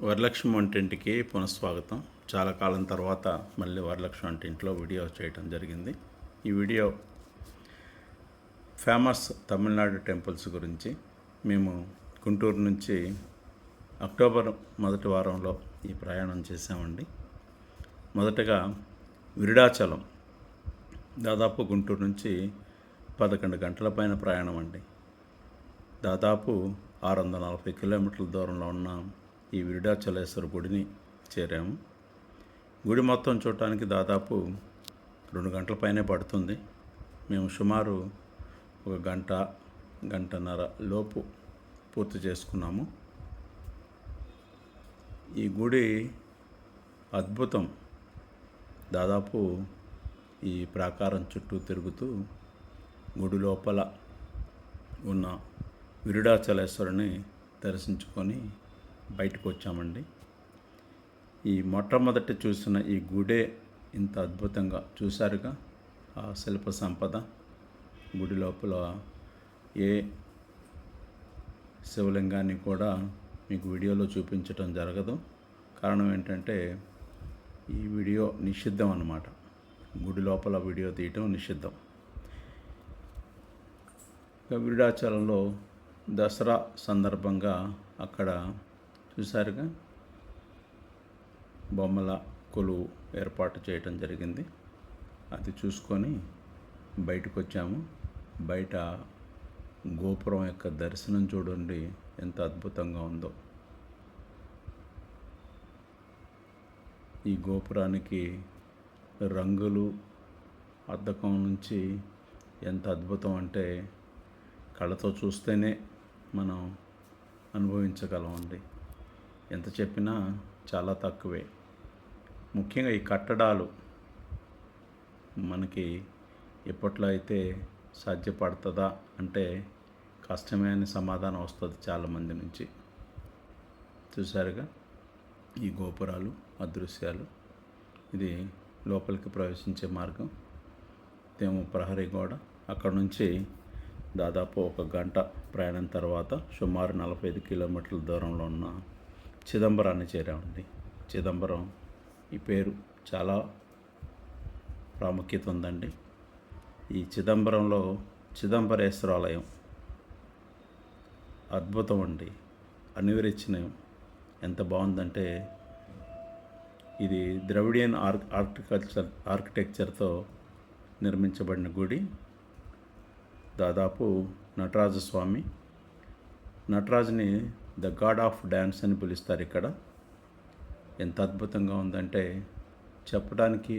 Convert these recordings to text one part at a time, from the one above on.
వరలక్ష్మి వంటింటికి పునఃస్వాగతం. చాలా కాలం తర్వాత మళ్ళీ వరలక్ష్మి వంటింట్లో వీడియో చేయటం జరిగింది. ఈ వీడియో ఫేమస్ తమిళనాడు టెంపుల్స్ గురించి మేము గుంటూరు నుంచి అక్టోబర్ మొదటి వారంలో ఈ ప్రయాణం చేసామండి మొదటగా విరుడాచలం. దాదాపు గుంటూరు నుంచి పదకొండు గంటల పైన ప్రయాణం అండి. దాదాపు ఆరు వందల నలభై కిలోమీటర్ల దూరంలో ఉన్న ఈ విరుడాచలేశ్వర గుడిని చేరాము. గుడి మొత్తం చూడటానికి దాదాపు రెండు గంటల పైనే పడుతుంది. మేము సుమారు ఒక గంట గంటన్నర లోపు పూర్తి చేసుకున్నాము. ఈ గుడి అద్భుతం. దాదాపు ఈ ప్రాకారం చుట్టూ తిరుగుతూ గుడి లోపల ఉన్న విరుడాచలేశ్వరుని దర్శించుకొని బయటకు వచ్చామండి ఈ మొట్టమొదటి చూసిన ఈ గుడే ఇంత అద్భుతంగా చూశారుగా? ఆ శిల్ప సంపద గుడి లోపల ఏ శివలింగాన్ని కూడా మీకు వీడియోలో చూపించటం జరగదు. కారణం ఏంటంటే ఈ వీడియో నిషిద్ధం అన్నమాట. గుడి లోపల వీడియో తీయటం నిషిద్ధం. ఇక విరుడాచలంలో దసరా సందర్భంగా అక్కడ చూసారుగా బొమ్మల కొలువు ఏర్పాటు చేయటం జరిగింది. అది చూసుకొని బయటకు వచ్చాము బయట గోపురం యొక్క దర్శనం చూడండి ఎంత అద్భుతంగా ఉందో. ఈ గోపురానికి రంగులు అద్దకం నుంచి ఎంత అద్భుతం అంటే కళ్ళతో చూస్తేనే మనం అనుభవించగలమండి ఎంత చెప్పినా చాలా తక్కువే. ముఖ్యంగా ఈ కట్టడాలు మనకి ఎప్పట్లో అయితే సాధ్యపడుతుందా అంటే కష్టమే అని సమాధానం వస్తుంది చాలామంది నుంచి. చూసారుగా ఈ గోపురాలు అదృశ్యాలు. ఇది లోపలికి ప్రవేశించే మార్గం. తేము ప్రహరీ గోడ. అక్కడ నుంచి దాదాపు ఒక గంట ప్రయాణం తర్వాత సుమారు నలభై ఐదు కిలోమీటర్ల దూరంలో ఉన్న చిదంబరాన్ని చేరామండి. చిదంబరం ఈ పేరు చాలా ప్రాముఖ్యత ఉందండి. ఈ చిదంబరంలో చిదంబరేశ్వర ఆలయం అద్భుతం అండి. అనివరించిన ఎంత బాగుందంటే ఇది ద్రవిడియన్ ఆర్ ఆర్కికల్చర్ ఆర్కిటెక్చర్తో నిర్మించబడిన గుడి. దాదాపు నటరాజస్వామి నటరాజుని ద గాడ్ ఆఫ్ డ్యాన్స్ అని పిలుస్తారు ఇక్కడ. ఎంత అద్భుతంగా ఉందంటే చెప్పడానికి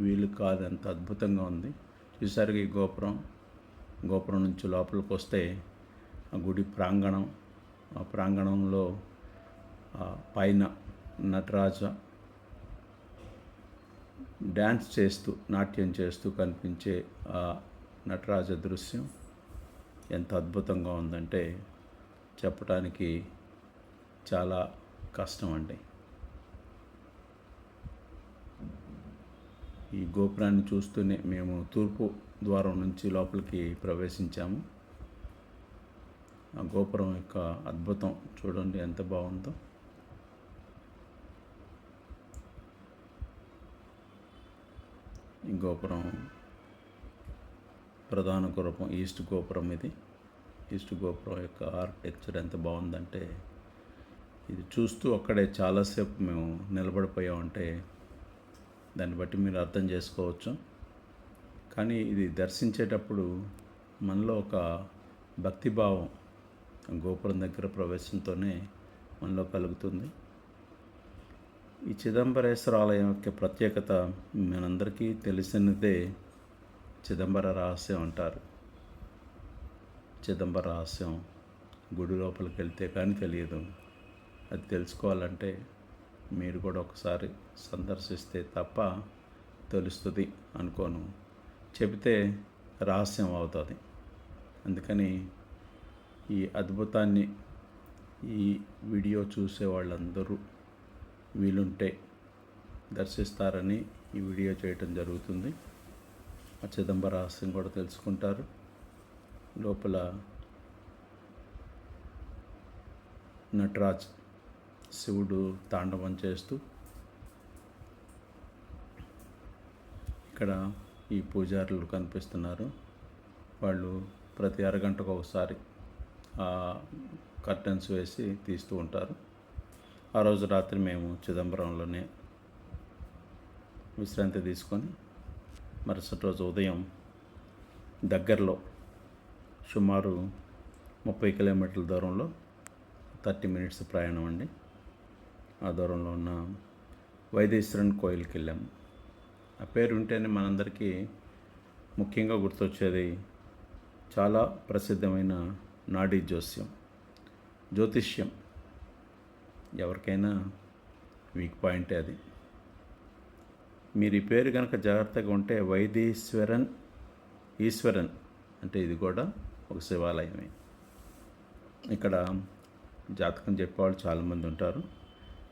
వీలు కాదు ఎంత అద్భుతంగా ఉంది. చూసారుగా ఈ గోపురం? గోపురం నుంచి లోపలికి వస్తే ఆ గుడి ప్రాంగణం ఆ ప్రాంగణంలో పైన నటరాజ డ్యాన్స్ చేస్తూ నాట్యం చేస్తూ కనిపించే ఆ నటరాజ దృశ్యం ఎంత అద్భుతంగా ఉందంటే చెప్పడానికి చాలా కష్టం అండి. ఈ గోపురాన్ని చూస్తూనే మేము తూర్పు ద్వారం నుంచి లోపలికి ప్రవేశించాము. ఆ గోపురం యొక్క అద్భుతం చూడండి ఎంత బాగుందో. ఈ గోపురం ప్రధాన గోపురం ఈస్ట్ గోపురం ఇది. ఈస్ట్ గోపురం యొక్క ఆర్కిటెక్చర్ ఎంత బాగుందంటే ఇది చూస్తూ అక్కడే చాలాసేపు మేము నిలబడిపోయామంటే దాన్ని బట్టి మీరు అర్థం చేసుకోవచ్చు. కానీ ఇది దర్శించేటప్పుడు మనలో ఒక భక్తిభావం గోపురం దగ్గర ప్రవేశంతోనే మనలో కలుగుతుంది. ఈ చిదంబరేశ్వర ఆలయం యొక్క ప్రత్యేకత మనందరికీ తెలిసినదే చిదంబర రహస్యం అంటారు. చిదంబర రహస్యం గుడి లోపలికి వెళ్తే కానీ తెలియదు. అది తెలుసుకోవాలంటే మీరు కూడా ఒకసారి సందర్శిస్తే తప్ప తెలుస్తుంది అనుకోను. చెబితే రహస్యం అవుతుంది. అందుకని ఈ అద్భుతాన్ని ఈ వీడియో చూసే వాళ్ళందరూ వీలుంటే దర్శిస్తారని ఈ వీడియో చేయటం జరుగుతుంది. ఆ చిదంబర రహస్యం కూడా తెలుసుకుంటారు. లోపల నటరాజ్ శివుడు తాండవం చేస్తూ ఇక్కడ ఈ పూజారులు కనిపిస్తున్నారు. వాళ్ళు ప్రతి అరగంటకు ఒకసారి కర్టెన్స్ కర్టన్స్ వేసి తీస్తూ ఉంటారు. ఆ రోజు రాత్రి మేము చిదంబరంలోనే విశ్రాంతి తీసుకొని మరుసటి రోజు ఉదయం దగ్గరలో సుమారు ముప్పై కిలోమీటర్ల దూరంలో థర్టీ మినిట్స్ ప్రయాణం అండి. ఆ దూరంలో ఉన్న వైదేశ్వరన్ కోయిల్కి వెళ్ళాము ఆ పేరు వింటేనే మనందరికీ ముఖ్యంగా గుర్తొచ్చేది చాలా ప్రసిద్ధమైన నాడీ జోస్యం జ్యోతిష్యం. ఎవరికైనా వీక్ పాయింటే అది. మీరు ఈ పేరు కనుక జాగ్రత్తగా ఉంటే వైదీశ్వరన్ ఈశ్వరన్ అంటే ఇది కూడా ఒక శివాలయమే. ఇక్కడ జాతకం చెప్పేవాళ్ళు చాలామంది ఉంటారు.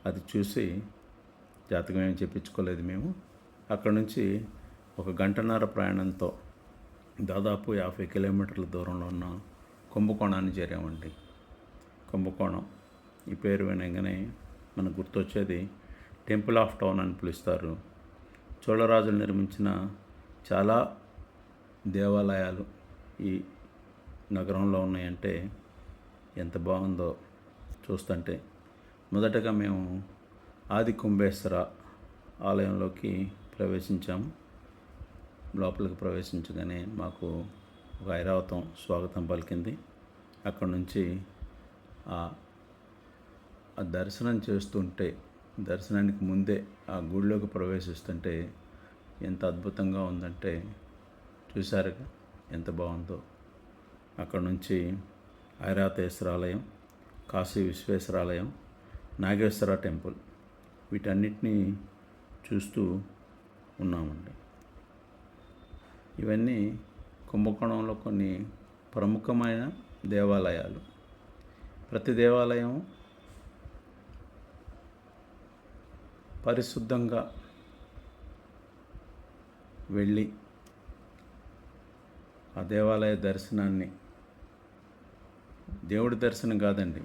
అది చూసి జాతకం ఏం చెప్పించుకోలేదు మేము. అక్కడ నుంచి ఒక గంటన్నర ప్రయాణంతో దాదాపు యాభై కిలోమీటర్ల దూరంలో ఉన్న కుంభకోణాన్ని చేరామండి. కుంభకోణం ఈ పేరు వినగానే మనకు గుర్తొచ్చేది టెంపుల్ ఆఫ్ టౌన్ అని పిలుస్తారు. చోళరాజులు నిర్మించిన చాలా దేవాలయాలు ఈ నగరంలో ఉన్నాయంటే ఎంత బాగుందో చూస్తుంటే మొదటగా మేము ఆది కుంభేశ్వర ఆలయంలోకి ప్రవేశించాము. లోపలికి ప్రవేశించగానే మాకు ఒక ఐరావతం స్వాగతం పలికింది. అక్కడ నుంచి ఆ దర్శనం చేస్తుంటే దర్శనానికి ముందే ఆ గుడిలోకి ప్రవేశిస్తుంటే ఎంత అద్భుతంగా ఉందంటే చూశారుగా ఎంత బాగుందో. అక్కడ నుంచి ఐరాతేశ్వరాలయం కాశీ విశ్వేశ్వరాలయం నాగేశ్వర టెంపుల్. వీటన్నిటినీ చూస్తూ ఉన్నామండి. ఇవన్నీ కుంభకోణంలో కొన్ని ప్రముఖమైన దేవాలయాలు. ప్రతి దేవాలయం పరిశుద్ధంగా వెళ్ళి ఆ దేవాలయ దర్శనాన్ని దేవుడి దర్శనం కాదండి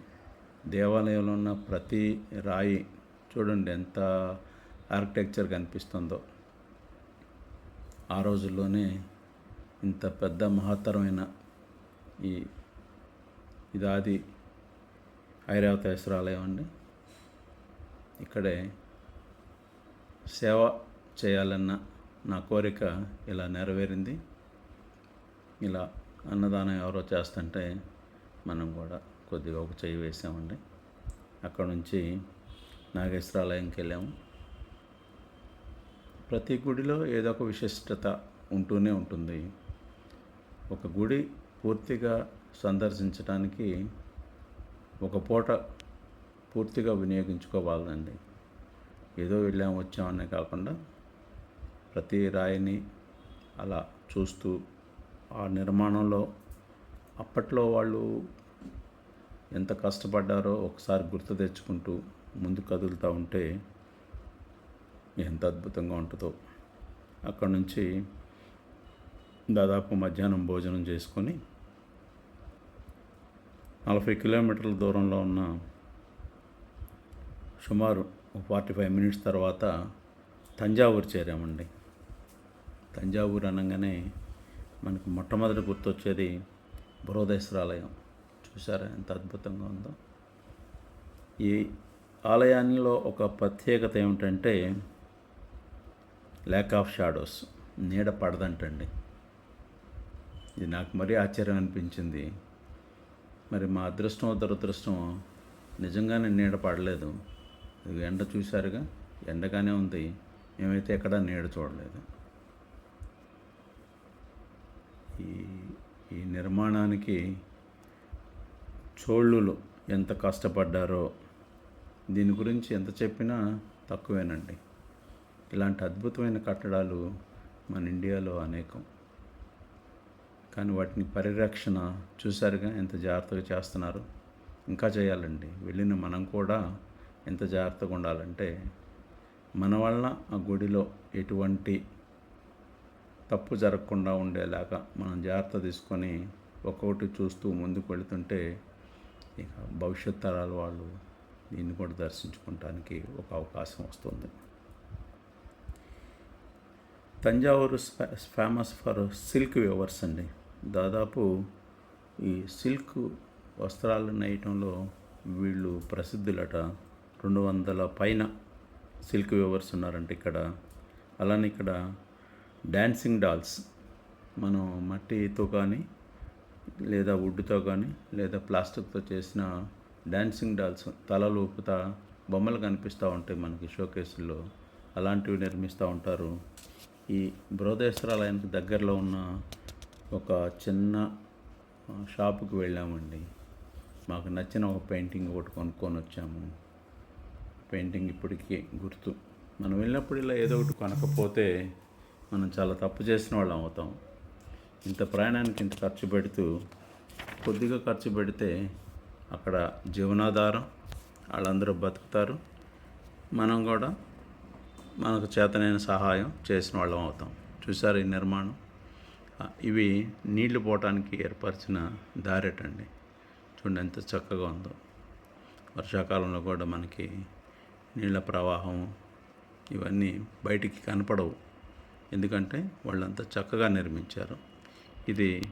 దేవాలయంలో ఉన్న ప్రతి రాయి చూడండి ఎంత ఆర్కిటెక్చర్ కనిపిస్తుందో. ఆ రోజుల్లోనే ఇంత పెద్ద మహత్తరమైన ఈ ఇది ఆది ఐరావతేశ్వరాలయం అండి. ఇక్కడే సేవ చేయాలన్న నా కోరిక ఇలా నెరవేరింది. ఇలా అన్నదానం ఎవరో చేస్తుంటే మనం కూడా కొద్దిగా ఒక చెయ్యి వేసామండి. అక్కడ నుంచి నాగేశ్వరాలయంకి వెళ్ళాము. ప్రతి గుడిలో ఏదో ఒక విశిష్టత ఉంటూనే ఉంటుంది. ఒక గుడి పూర్తిగా సందర్శించడానికి ఒక పూట పూర్తిగా వినియోగించుకోవాలండి. ఏదో వెళ్ళాం వచ్చామనే కాకుండా ప్రతి రాయిని అలా చూస్తూ ఆ నిర్మాణంలో అప్పట్లో వాళ్ళు ఎంత కష్టపడ్డారో ఒకసారి గుర్తు తెచ్చుకుంటూ ముందు కదులుతూ ఉంటే ఎంత అద్భుతంగా ఉంటుందో. అక్కడ నుంచి దాదాపు మధ్యాహ్నం భోజనం చేసుకొని నలభై కిలోమీటర్ల దూరంలో ఉన్న సుమారు ఫార్టీ ఫైవ్ మినిట్స్ తర్వాత తంజావూరు చేరామండి. తంజావూరు అనగానే మనకు మొట్టమొదటి గుర్తొచ్చేది బృహదేశ్వరాలయం చూసారా ఎంత అద్భుతంగా ఉందో. ఈ ఆలయాల్లో ఒక ప్రత్యేకత ఏమిటంటే ల్యాక్ ఆఫ్ షాడోస్ నీడ పడదంటండి. ఇది నాకు మరీ ఆశ్చర్యం అనిపించింది. మరి మా అదృష్టం దురదృష్టం నిజంగానే నీడ పడలేదు. ఎండ చూశారుగా ఎండగానే ఉంది. మేమైతే ఎక్కడ నీడ చూడలేదు. ఈ ఈ నిర్మాణానికి చోళ్ళులు ఎంత కష్టపడ్డారో దీని గురించి ఎంత చెప్పినా తక్కువేనండి. ఇలాంటి అద్భుతమైన కట్టడాలు మన ఇండియాలో అనేకం. కానీ వాటిని పరిరక్షణ చూసారుగా ఎంత జాగ్రత్తగా చేస్తున్నారు? ఇంకా చేయాలండి. వెళ్ళిన మనం కూడా ఎంత జాగ్రత్తగా ఉండాలంటే మన వలన ఆ గుడిలో ఎటువంటి తప్పు జరగకుండా ఉండేలాగా మనం జాగ్రత్త తీసుకొని ఒక్కొక్కటి చూస్తూ ముందుకు వెళుతుంటే ఇక భవిష్యత్ తరాల వాళ్ళు దీన్ని కూడా దర్శించుకోవటానికి ఒక అవకాశం వస్తుంది. Thanjavur famous for silk weavers అండి. దాదాపు ఈ సిల్క్ వస్త్రాలు నేయటంలో వీళ్ళు ప్రసిద్ధులట. రెండు వందల పైన సిల్క్ వేవర్స్ ఉన్నారంటే ఇక్కడ. అలానే ఇక్కడ డ్యాన్సింగ్ డాల్స్ మనం మట్టితో కానీ లేదా వుడ్తో కానీ లేదా ప్లాస్టిక్తో చేసిన డాన్సింగ్ డాల్స్ తలలు ఊపుతా బొమ్మలు కనిపిస్తూ ఉంటాయి మనకి షోకేసుల్లో అలాంటివి నిర్మిస్తూ ఉంటారు. ఈ బృహదేశ్వరాలయానికి దగ్గరలో ఉన్న ఒక చిన్న షాపుకి వెళ్ళామండి. మాకు నచ్చిన ఒక పెయింటింగ్ ఒకటి కొనుక్కొని వచ్చాము. పెయింటింగ్ ఇప్పటికీ గుర్తు. మనం వెళ్ళినప్పుడు ఇలా ఏదో ఒకటి కొనకపోతే మనం చాలా తప్పు చేసిన వాళ్ళం అవుతాం. ఇంత ప్రయాణానికి ఇంత ఖర్చు పెడుతూ కొద్దిగా ఖర్చు పెడితే అక్కడ జీవనాధారం వాళ్ళందరూ బతుకుతారు. మనం కూడా మనకు చేతనైన సహాయం చేసిన వాళ్ళం అవుతాం. చూసారు ఈ నిర్మాణం? ఇవి నీళ్ళు పోవటానికి ఏర్పరిచిన దారేటండి. చూడండి ఎంత చక్కగా ఉందో. వర్షాకాలంలో కూడా మనకి నీళ్ళ ప్రవాహం ఇవన్నీ బయటికి కనపడవు. ఎందుకంటే వాళ్ళంతా చక్కగా నిర్మించారు. ఇది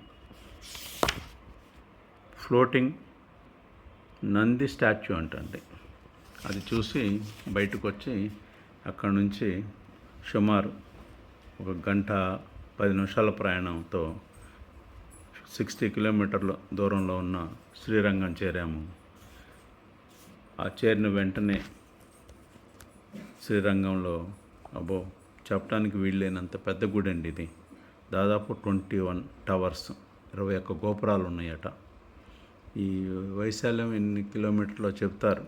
ఫ్లోటింగ్ నంది స్టాచ్యూ అంటండి అది చూసి బయటకు వచ్చి అక్కడ నుంచి సుమారు ఒక గంట పది నిమిషాల ప్రయాణంతో సిక్స్టీ కిలోమీటర్ల దూరంలో ఉన్న శ్రీరంగం చేరాము. ఆ చేరిన వెంటనే శ్రీరంగంలో అబ్బో చెప్పడానికి వీళ్ళేనంత పెద్ద గుడి అండి ఇది. దాదాపు ట్వంటీ వన్ టవర్స్ ఇరవై ఒక్క గోపురాలు ఉన్నాయట. ఈ వైశాల్యం ఎన్ని కిలోమీటర్లో చెప్తారు?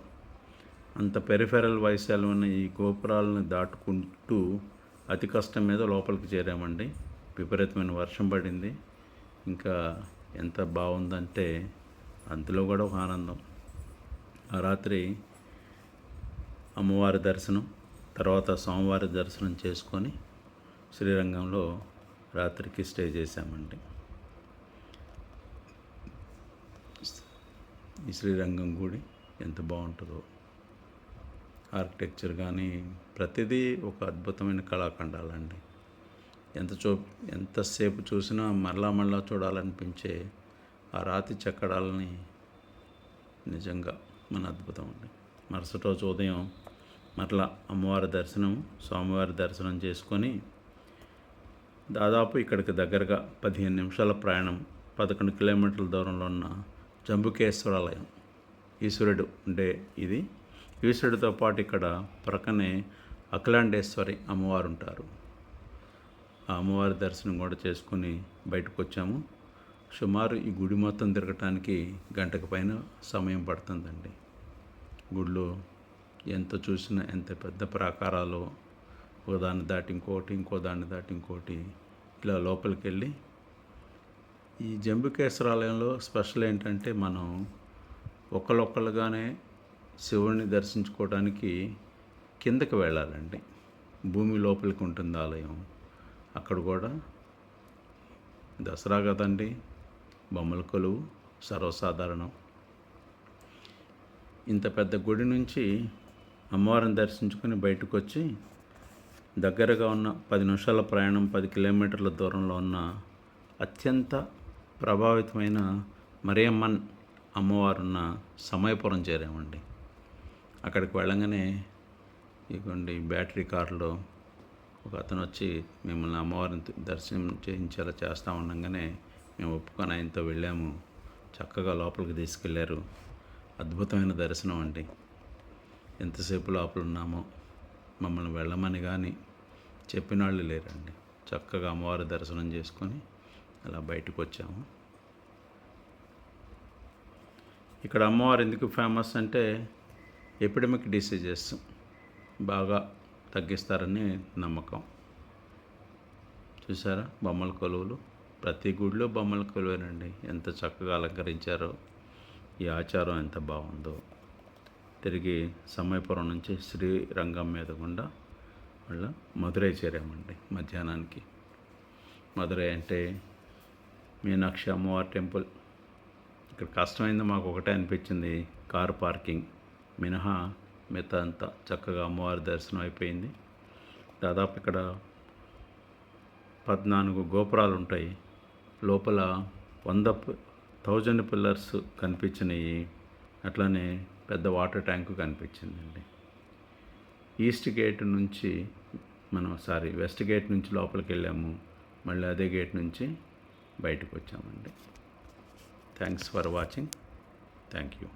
అంత పెరిఫెరల్ వైశాల్యం ఉన్న ఈ గోపురాలను దాటుకుంటూ అతి కష్టం మీద లోపలికి చేరామండి. విపరీతమైన వర్షం పడింది. ఇంకా ఎంత బాగుందంటే అందులో కూడా ఒక ఆనందం. ఆ రాత్రి అమ్మవారి దర్శనం తర్వాత సోమవారి దర్శనం చేసుకొని శ్రీరంగంలో రాత్రికి స్టే చేశామండి. ఈ శ్రీరంగం గుడి ఎంత బాగుంటుందో. ఆర్కిటెక్చర్ కానీ ప్రతిదీ ఒక అద్భుతమైన కళాఖండాలండి. ఎంత చూ ఎంతసేపు చూసినా మరలా మరలా చూడాలనిపించే ఆ రాతి చెక్కడాలని నిజంగా మన అద్భుతం అండి. మరుసటి రోజు ఉదయం మరలా అమ్మవారి దర్శనం స్వామివారి దర్శనం చేసుకొని దాదాపు ఇక్కడికి దగ్గరగా పదిహేను నిమిషాల ప్రయాణం పదకొండు కిలోమీటర్ల దూరంలో ఉన్న జంబుకేశ్వరాలయం. ఈశ్వరుడు ఉండే ఇది. ఈశ్వరుడితో పాటు ఇక్కడ ప్రక్కనే అఖిలాండేశ్వరి అమ్మవారు ఉంటారు. ఆ అమ్మవారి దర్శనం కూడా చేసుకుని బయటకు వచ్చాము. సుమారు ఈ గుడి మొత్తం తిరగటానికి గంటకు పైన సమయం పడుతుందండి. గుడిలో ఎంత చూసినా ఎంత పెద్ద ప్రాకారాలు ఒకదాన్ని దాటి ఇంకోటి ఇంకో దాన్ని దాటి ఇంకోటి ఇలా లోపలికి వెళ్ళి ఈ జంబుకేశ్వరాలయంలో స్పెషల్ ఏంటంటే మనం ఒకళ్ళొక్కళ్ళుగానే శివుడిని దర్శించుకోవడానికి కిందకి వెళ్ళాలండి. భూమి లోపలికి ఉంటుంది ఆలయం. అక్కడ కూడా దసరా కదండి బొమ్మల కొలువు సర్వసాధారణం. ఇంత పెద్ద గుడి నుంచి అమ్మవారిని దర్శించుకొని బయటకు వచ్చి దగ్గరగా ఉన్న పది నిమిషాల ప్రయాణం పది కిలోమీటర్ల దూరంలో ఉన్న అత్యంత ప్రభావితమైన మరియమ్మన్ అమ్మవారున్న సమయపురం చేరామండి. అక్కడికి వెళ్ళగానే ఇదిగోండి బ్యాటరీ కారులో ఒక అతను వచ్చి మిమ్మల్ని అమ్మవారిని దర్శనం చేయించేలా చేస్తా ఉండగానే మేము ఒప్పుకొని ఆయనతో వెళ్ళాము. చక్కగా లోపలికి తీసుకెళ్ళారు అద్భుతమైన దర్శనం అండి. ఎంతసేపు లోపల ఉన్నామో మమ్మల్ని వెళ్ళమని కానీ చెప్పిన వాళ్ళు లేరండి. చక్కగా అమ్మవారి దర్శనం చేసుకొని అలా బయటకు వచ్చాము. ఇక్కడ అమ్మవారు ఎందుకు ఫేమస్ అంటే ఎపిడమిక్ డిసీజెస్ బాగా తగ్గిస్తారని నమ్మకం. చూసారా? బొమ్మల కొలువులు. ప్రతి గుడిలో బొమ్మల కొలువేనండి. ఎంత చక్కగా అలంకరించారో ఈ ఆచారం ఎంత బాగుందో. తిరిగి సమయపురం నుంచి శ్రీరంగం మీద గుండా మళ్ళీ మధురై చేరామండి మధ్యాహ్నానికి. మధురై అంటే మీనాక్షి అమ్మవారి టెంపుల్. ఇక్కడ కష్టమైంది మాకు ఒకటే అనిపించింది కారు పార్కింగ్. మినహా మిగతా అంతా చక్కగా అమ్మవారి దర్శనం అయిపోయింది. దాదాపు ఇక్కడ పద్నాలుగు గోపురాలు ఉంటాయి. లోపల వంద థౌజండ్ పిల్లర్స్ కనిపించినాయి. అట్లానే పెద్ద వాటర్ ట్యాంకు కనిపించిందండి. ఈస్ట్ గేట్ నుంచి మనం సారీ వెస్ట్ గేట్ నుంచి లోపలికి వెళ్ళాము. మళ్ళీ అదే గేట్ నుంచి బయటకు వచ్చామండి. Thanks for watching. Thank you.